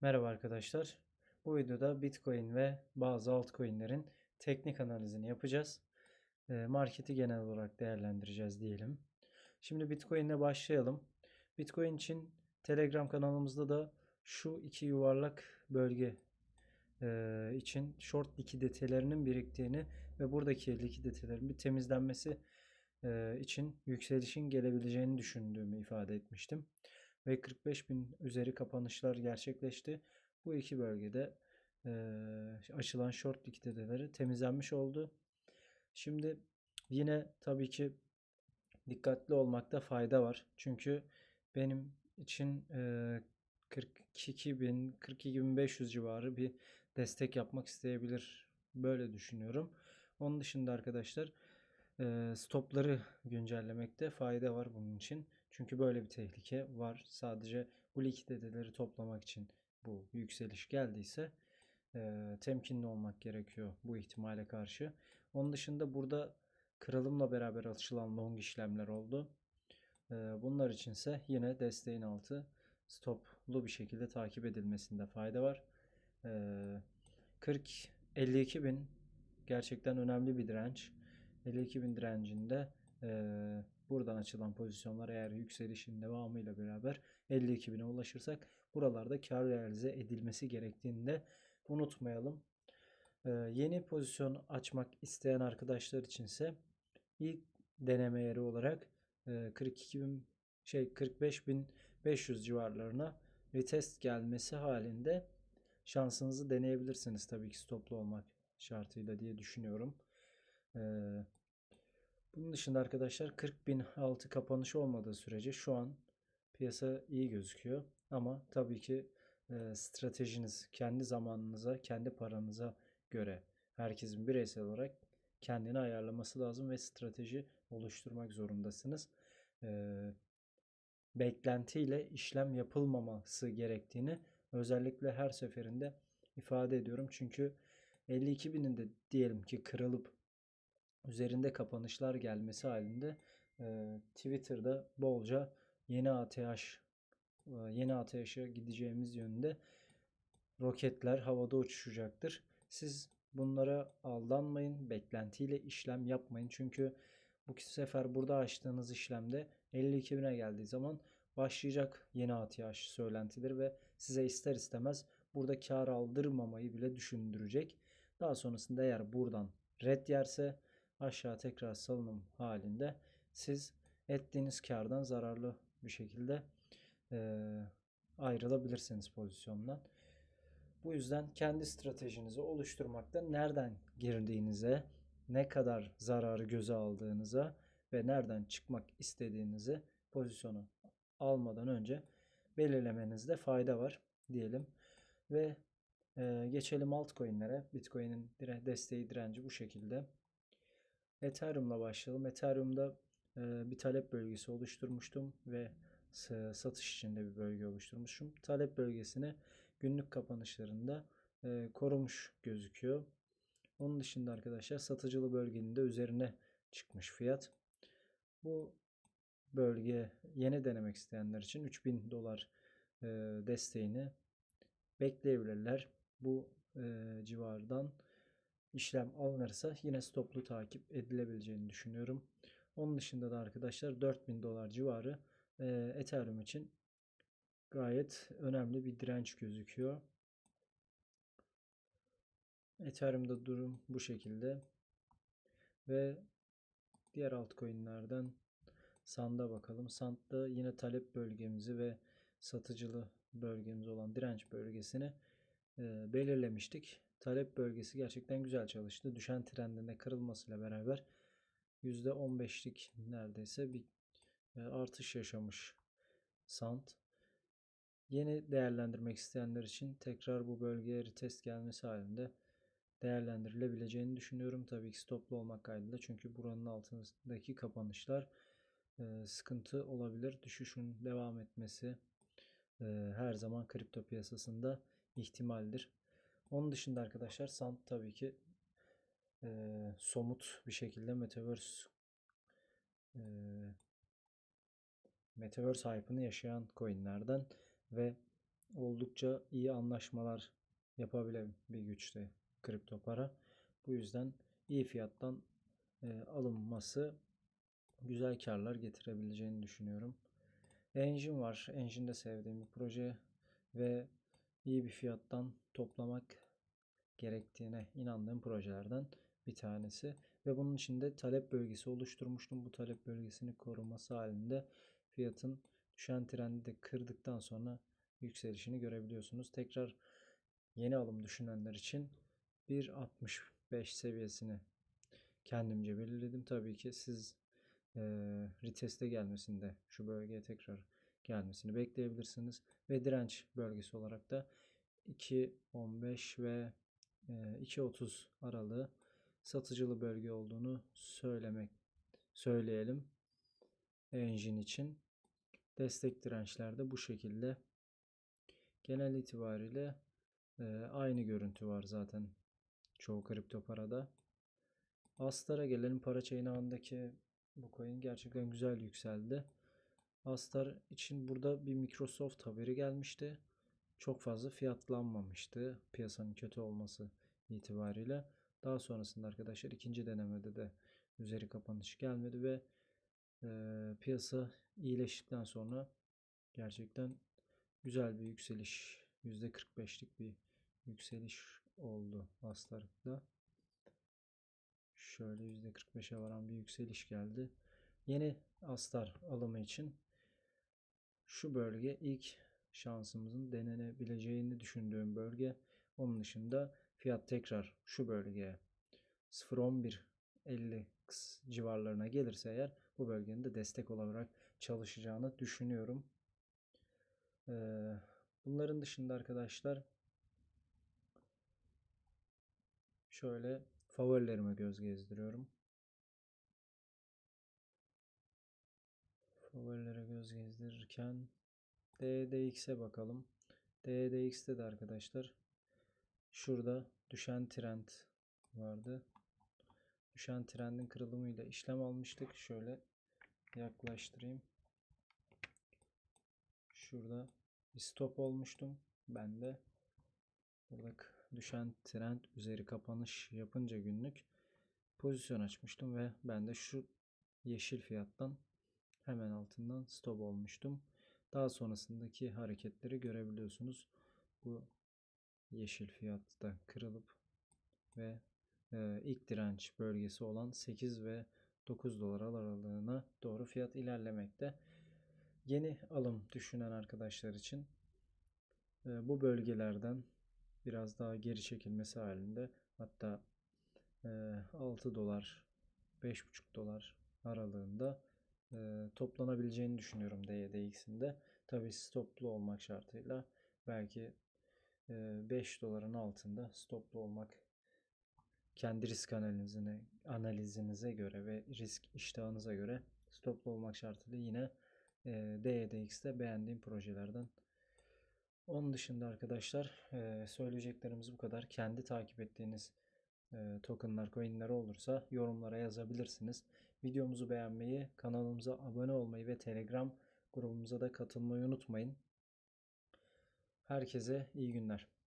Merhaba arkadaşlar. Bu videoda Bitcoin ve bazı altcoin'lerin teknik analizini yapacağız. Eee, Marketi genel olarak değerlendireceğiz diyelim. Şimdi Bitcoin ile başlayalım. Bitcoin için Telegram kanalımızda da şu iki yuvarlak bölge eee, için short likiditelerinin biriktiğini ve buradaki likiditelerin bir temizlenmesi eee, için yükselişin gelebileceğini düşündüğümü ifade etmiştim ve 45 bin üzeri kapanışlar gerçekleşti. Bu iki bölgede e, açılan short likiditeleri temizlenmiş oldu. Şimdi yine tabii ki dikkatli olmakta fayda var. Çünkü benim için e, 42 bin 42 bin 500 civarı bir destek yapmak isteyebilir. Böyle düşünüyorum. Onun dışında arkadaşlar stopları güncellemekte fayda var bunun için. Çünkü böyle bir tehlike var. Sadece bu likiditeleri toplamak için bu yükseliş geldiyse e, temkinli olmak gerekiyor bu ihtimale karşı. Onun dışında burada kırılımla beraber açılan long işlemler oldu. E, bunlar içinse yine desteğin altı stoplu bir şekilde takip edilmesinde fayda var. E, 40 52 bin gerçekten önemli bir direnç. 52 bin direncinde e, buradan açılan pozisyonlar eğer yükselişin devamıyla beraber 52 bine ulaşırsak buralarda kar realize edilmesi gerektiğini de unutmayalım. E, yeni pozisyon açmak isteyen arkadaşlar içinse ilk deneme yeri olarak e, 42 bin şey 45 bin 500 civarlarına retest gelmesi halinde şansınızı deneyebilirsiniz tabii ki stoplu olmak şartıyla diye düşünüyorum. Ee, bunun dışında arkadaşlar 40 bin altı kapanış olmadığı sürece şu an piyasa iyi gözüküyor. Ama tabii ki e, stratejiniz kendi zamanınıza, kendi paranıza göre herkesin bireysel olarak kendini ayarlaması lazım ve strateji oluşturmak zorundasınız. Ee, beklentiyle işlem yapılmaması gerektiğini özellikle her seferinde ifade ediyorum. Çünkü 52 binin de diyelim ki kırılıp üzerinde kapanışlar gelmesi halinde e, Twitter'da bolca yeni ATH e, yeni ATH'a gideceğimiz yönünde roketler havada uçuşacaktır. Siz bunlara aldanmayın, beklentiyle işlem yapmayın. Çünkü bu sefer burada açtığınız işlemde 52 bine geldiği zaman başlayacak yeni ATH söylentileri ve size ister istemez burada kar aldırmamayı bile düşündürecek. Daha sonrasında eğer buradan red yerse aşağı tekrar salınım halinde siz ettiğiniz kardan zararlı bir şekilde e, ayrılabilirsiniz pozisyondan. Bu yüzden kendi stratejinizi oluşturmakta nereden girdiğinize, ne kadar zararı göze aldığınıza ve nereden çıkmak istediğinizi pozisyonu almadan önce belirlemenizde fayda var diyelim. Ve e, geçelim altcoin'lere. Bitcoin'in desteği direnci bu şekilde. Ethereum'la başlayalım. Ethereum'da e, bir talep bölgesi oluşturmuştum ve satış içinde bir bölge oluşturmuşum. Talep bölgesini günlük kapanışlarında e, korumuş gözüküyor. Onun dışında arkadaşlar satıcılı bölgenin de üzerine çıkmış fiyat. Bu bölge yeni denemek isteyenler için 3000 dolar e, desteğini bekleyebilirler. Bu civardan işlem alınırsa yine stoplu takip edilebileceğini düşünüyorum. Onun dışında da arkadaşlar 4000 dolar civarı e, Ethereum için gayet önemli bir direnç gözüküyor. Ethereum'da durum bu şekilde. Ve diğer altcoin'lerden Sand'a bakalım. Sand'da yine talep bölgemizi ve satıcılı bölgemiz olan direnç bölgesini e, belirlemiştik. Talep bölgesi gerçekten güzel çalıştı. Düşen trendinde kırılmasıyla beraber %15'lik neredeyse bir e, artış yaşamış Sand. Yeni değerlendirmek isteyenler için tekrar bu bölgeye retest gelmesi halinde değerlendirilebileceğini düşünüyorum. Tabii ki stoplu olmak kaydıyla çünkü buranın altındaki kapanışlar e, sıkıntı olabilir. Düşüşün devam etmesi e, her zaman kripto piyasasında ihtimaldir. Onun dışında arkadaşlar Sand tabii ki e, somut bir şekilde Metaverse e, Metaverse hype'ını yaşayan coinlerden ve oldukça iyi anlaşmalar yapabilen bir güçte kripto para. Bu yüzden iyi fiyattan e, alınması güzel karlar getirebileceğini düşünüyorum. Engine var. Engine de sevdiğim bir proje ve iyi bir fiyattan toplamak gerektiğine inandığım projelerden bir tanesi. Ve bunun içinde talep bölgesi oluşturmuştum. Bu talep bölgesini koruması halinde fiyatın düşen trendi de kırdıktan sonra yükselişini görebiliyorsunuz. Tekrar yeni alım düşünenler için 1.65 seviyesini kendimce belirledim. Tabii ki siz e, reteste gelmesinde şu bölgeye tekrar gelmesini bekleyebilirsiniz. Ve direnç bölgesi olarak da 2.15 ve e, 2.30 aralığı satıcılı bölge olduğunu söylemek söyleyelim. Engine için destek dirençler de bu şekilde. Genel itibariyle e, aynı görüntü var zaten çoğu kripto parada. Astar'a gelelim. Para çaynağındaki bu coin gerçekten güzel yükseldi. Astar için burada bir Microsoft haberi gelmişti. Çok fazla fiyatlanmamıştı piyasanın kötü olması itibariyle. Daha sonrasında arkadaşlar ikinci denemede de üzeri kapanış gelmedi ve e, piyasa iyileştikten sonra gerçekten güzel bir yükseliş %45'lik bir yükseliş oldu Astar'da. Şöyle %45'e varan bir yükseliş geldi. Yeni Astar alımı için şu bölge ilk şansımızın denenebileceğini düşündüğüm bölge. Onun dışında fiyat tekrar şu bölgeye 0.11.50 civarlarına gelirse eğer bu bölgenin de destek olarak çalışacağını düşünüyorum. Ee, bunların dışında arkadaşlar şöyle favorilerime göz gezdiriyorum. Favorilere göz gezdirirken DDX'e bakalım. DDX'te de arkadaşlar şurada düşen trend vardı. Düşen trendin kırılımıyla işlem almıştık. Şöyle yaklaştırayım. Şurada bir stop olmuştum. Ben de burada düşen trend üzeri kapanış yapınca günlük pozisyon açmıştım ve ben de şu yeşil fiyattan hemen altından stop olmuştum. Daha sonrasındaki hareketleri görebiliyorsunuz. Bu yeşil fiyatta kırılıp ve e, ilk direnç bölgesi olan 8 ve 9 dolar aralığına doğru fiyat ilerlemekte. Yeni alım düşünen arkadaşlar için e, bu bölgelerden biraz daha geri çekilmesi halinde hatta e, 6 dolar 5,5 dolar aralığında e, toplanabileceğini düşünüyorum DYDX'in de. Tabi stoplu olmak şartıyla belki e, 5 doların altında stoplu olmak kendi risk analizine analizinize göre ve risk iştahınıza göre stoplu olmak şartıyla yine e, DYDX'te beğendiğim projelerden. Onun dışında arkadaşlar e, söyleyeceklerimiz bu kadar. Kendi takip ettiğiniz e, tokenlar, coinler olursa yorumlara yazabilirsiniz. Videomuzu beğenmeyi, kanalımıza abone olmayı ve Telegram grubumuza da katılmayı unutmayın. Herkese iyi günler.